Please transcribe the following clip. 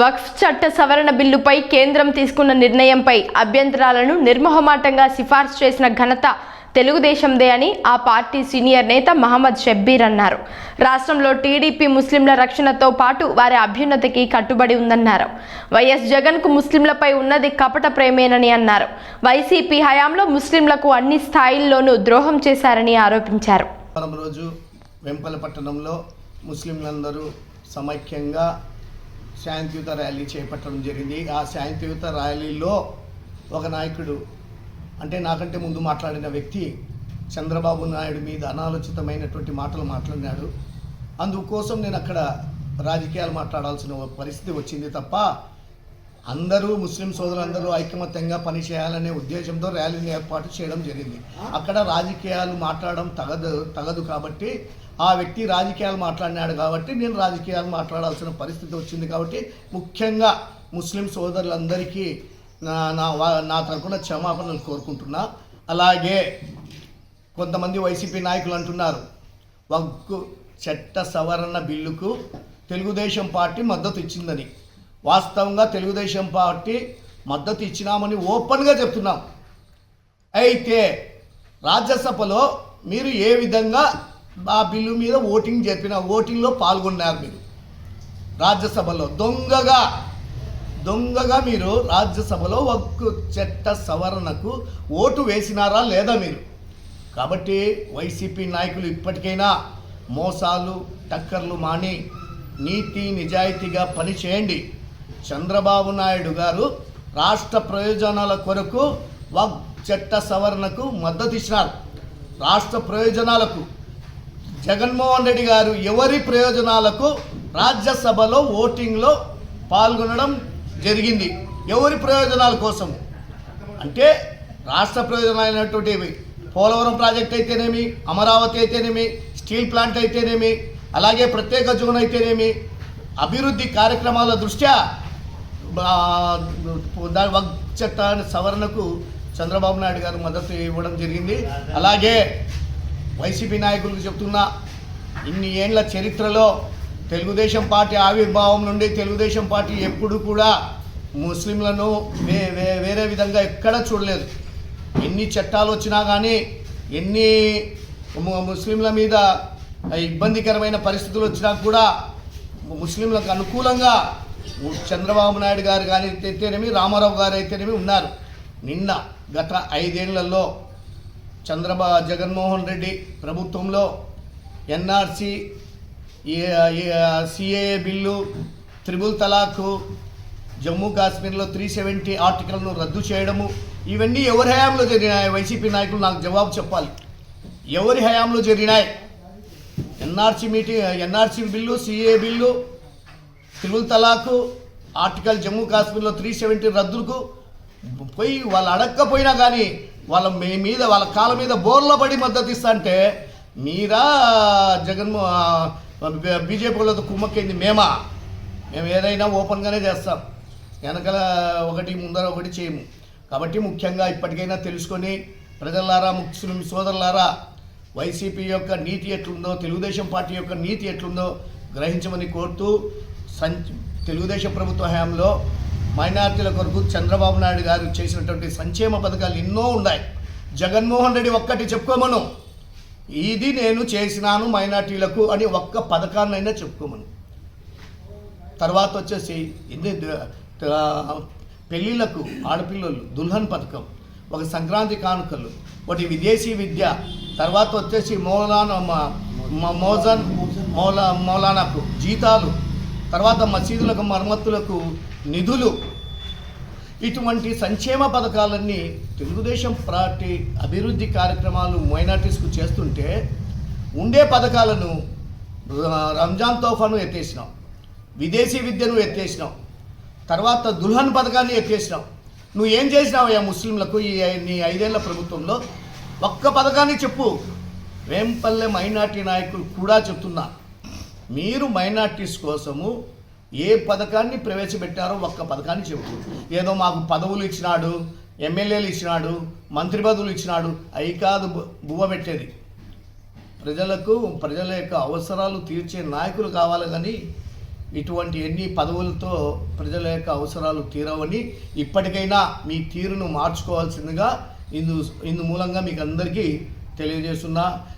వక్ఫ్ చట్ట సవరణ బిల్లుపై కేంద్రం తీసుకున్న నిర్ణయంపై అభ్యంతరాలను నిర్మోహమాటంగా సిఫార్సు చేసిన ఘనత తెలుగుదేశందే అని ఆ పార్టీ సీనియర్ నేత మహమ్మద్ షబ్బీర్ అన్నారు. రాష్ట్రంలో టీడీపీ ముస్లింల రక్షణతో పాటు వారి అభ్యున్నతికి కట్టుబడి ఉందన్నారు. వైఎస్ జగన్కు ముస్లింలపై ఉన్నది కపట ప్రేమేనని అన్నారు. వైసీపీ హయాంలో ముస్లింలకు అన్ని స్థాయిల్లోనూ ద్రోహం చేశారని ఆరోపించారు. రోజు వెంపల పట్టణంలో ముస్లింలందరూ సమైక్యంగా శాంతియుత ర్యాలీ చేపట్టడం జరిగింది. ఆ శాంతియుత ర్యాలీలో ఒక నాయకుడు అంటే నాకంటే ముందు మాట్లాడిన వ్యక్తి చంద్రబాబు నాయుడు మీద అనాలోచితమైనటువంటి మాటలు మాట్లాడినాడు. అందుకోసం నేను అక్కడ రాజకీయాలు మాట్లాడాల్సిన పరిస్థితి వచ్చింది తప్ప అందరూ ముస్లిం సోదరులందరూ ఐకమత్యంగా పనిచేయాలనే ఉద్దేశంతో ర్యాలీని ఏర్పాటు చేయడం జరిగింది. అక్కడ రాజకీయాలు మాట్లాడడం తగదు తగదు కాబట్టి ఆ వ్యక్తి రాజకీయాలు మాట్లాడినాడు కాబట్టి నేను రాజకీయాలు మాట్లాడాల్సిన పరిస్థితి వచ్చింది కాబట్టి ముఖ్యంగా ముస్లిం సోదరులందరికీ నా నా నా తరపున క్షమాపణలు కోరుకుంటున్నా. అలాగే కొంతమంది వైసీపీ నాయకులు అంటున్నారు వగ్గు చట్ట సవరణ బిల్లుకు తెలుగుదేశం పార్టీ మద్దతు ఇచ్చిందని. వాస్తవంగా తెలుగుదేశం పార్టీ మద్దతు ఇచ్చినామని ఓపెన్గా చెప్తున్నాం. అయితే రాజ్యసభలో మీరు ఏ విధంగా ఆ బిల్లు మీద ఓటింగ్ జరిపిన ఓటింగ్లో పాల్గొన్నారు మీరు? రాజ్యసభలో దొంగగా దొంగగా మీరు రాజ్యసభలో ఒక్క చట్ట సవరణకు ఓటు వేసినారా లేదా మీరు? కాబట్టి వైసీపీ నాయకులు ఇప్పటికైనా మోసాలు టక్కర్లు మాని నీతి నిజాయితీగా పనిచేయండి. చంద్రబాబు నాయుడు గారు రాష్ట్ర ప్రయోజనాల కొరకు వక్ చట్ట సవరణకు మద్దతు ఇచ్చినారు. రాష్ట్ర ప్రయోజనాలకు జగన్మోహన్ రెడ్డి గారు ఎవరి ప్రయోజనాలకు రాజ్యసభలో ఓటింగ్లో పాల్గొనడం జరిగింది. ఎవరి ప్రయోజనాల కోసం? అంటే రాష్ట్ర ప్రయోజనాలైనటువంటివి. పోలవరం ప్రాజెక్ట్ అయితేనేమి అమరావతి అయితేనేమి స్టీల్ ప్లాంట్ అయితేనేమి అలాగే ప్రత్యేక జోన్ అయితేనేమి. అభివృద్ధి కార్యక్రమాల దృష్ట్యా దాని వక్ చట్టాన్ని సవరణకు చంద్రబాబు నాయుడు గారు మద్దతు ఇవ్వడం జరిగింది. అలాగే వైసీపీ నాయకులకు చెప్తున్నా ఇన్ని ఏండ్ల చరిత్రలో తెలుగుదేశం పార్టీ ఆవిర్భావం నుండి తెలుగుదేశం పార్టీ ఎప్పుడు కూడా ముస్లింలను వే వే- వేరే విధంగా ఎక్కడా చూడలేదు. ఎన్ని చట్టాలు వచ్చినా కానీ ఎన్ని ముస్లింల మీద ఇబ్బందికరమైన పరిస్థితులు వచ్చినా కూడా ముస్లింలకు అనుకూలంగా చంద్రబాబు నాయుడు గారు కానీ అయితేనేమి రామారావు గారు అయితేనేమి ఉన్నారు. నిన్న గత ఐదేళ్ళలో చంద్రబా జగన్మోహన్ రెడ్డి ప్రభుత్వంలో NRC CAA bill triple talaq Jammu కాశ్మీర్లో త్రీ సెవెంటీ ఆర్టికల్ను రద్దు చేయడము ఇవన్నీ ఎవరి హయాంలో జరిగినాయి? వైసీపీ నాయకులు నాకు జవాబు చెప్పాలి. ఎవరి హయాంలో జరిగినాయి? NRC meeting NRC bill CA bill triple talaq article Jammu కాశ్మీర్లో త్రీ సెవెంటీ రద్దుకు పోయి వాళ్ళు అడగకపోయినా కానీ వాళ్ళ మీ మీద వాళ్ళ కాళ్ళ మీద బోర్లో పడి మద్దతు ఇస్తాంటే మీరా జగన్మో బీజేపీ వాళ్ళతో కుమ్మక్కింది మేమా? మేము ఏదైనా ఓపెన్గానే చేస్తాం. వెనకాల ఒకటి ముందర ఒకటి చేయము. కాబట్టి ముఖ్యంగా ఇప్పటికైనా తెలుసుకొని ప్రజలారా ముస్లిం సోదరులారా వైసీపీ యొక్క నీతి ఎట్లుందో తెలుగుదేశం పార్టీ యొక్క నీతి ఎట్లుందో గ్రహించమని కోరుతూ సం తెలుగుదేశం ప్రభుత్వ హయాంలో మైనార్టీల కొరకు చంద్రబాబు నాయుడు గారు చేసినటువంటి సంక్షేమ పథకాలు ఎన్నో ఉన్నాయి. జగన్మోహన్ రెడ్డి ఒక్కటి చెప్పుకోమను. ఇది నేను చేసినాను మైనార్టీలకు అని ఒక్క పథకాన్నైనా చెప్పుకోమను. తర్వాత వచ్చేసి ఇది పెళ్ళిళ్ళకు ఆడపిల్లలు దుల్హన్ పథకం ఒక సంక్రాంతి కానుకలు ఒకటి విదేశీ విద్య తర్వాత వచ్చేసి మౌలానా మోజన్ మౌలా మౌలానాకు జీతాలు తర్వాత మసీదులకు మరమ్మతులకు నిధులు. ఇటువంటి సంక్షేమ పథకాలన్నీ తెలుగుదేశం పార్టీ అభివృద్ధి కార్యక్రమాలు మైనార్టీస్కు చేస్తుంటే ఉండే పథకాలను రంజాన్ తోఫాను ఎత్తేసినాం విదేశీ విద్యను ఎత్తేసినాం తర్వాత దుల్హన్ పథకాన్ని ఎత్తేసినాం. నువ్వు ఏం చేసినావయ్యా ముస్లింలకు ఈ నీ ఐదేళ్ళ ప్రభుత్వంలో? ఒక్క పథకాన్ని చెప్పు. వేంపల్లె మైనార్టీ నాయకులు కూడా చెప్తున్నా. మీరు మైనార్టీస్ కోసము ఏ పథకాన్ని ప్రవేశపెట్టారో ఒక్క పథకాన్ని చెప్పు ఏదో మాకు పదవులు ఇచ్చినాడు ఎమ్మెల్యేలు ఇచ్చినాడు మంత్రి పదవులు ఇచ్చినాడు అవి కాదు బువ్వ పెట్టేది. ప్రజలకు ప్రజల యొక్క అవసరాలు తీర్చే నాయకులు కావాలి కానీ ఇటువంటి ఎన్ని పదవులతో ప్రజల యొక్క అవసరాలు తీరవని ఇప్పటికైనా మీ తీరును మార్చుకోవాల్సిందిగా ఇందు ఇందు మూలంగా మీకు అందరికీ తెలియజేస్తున్నా.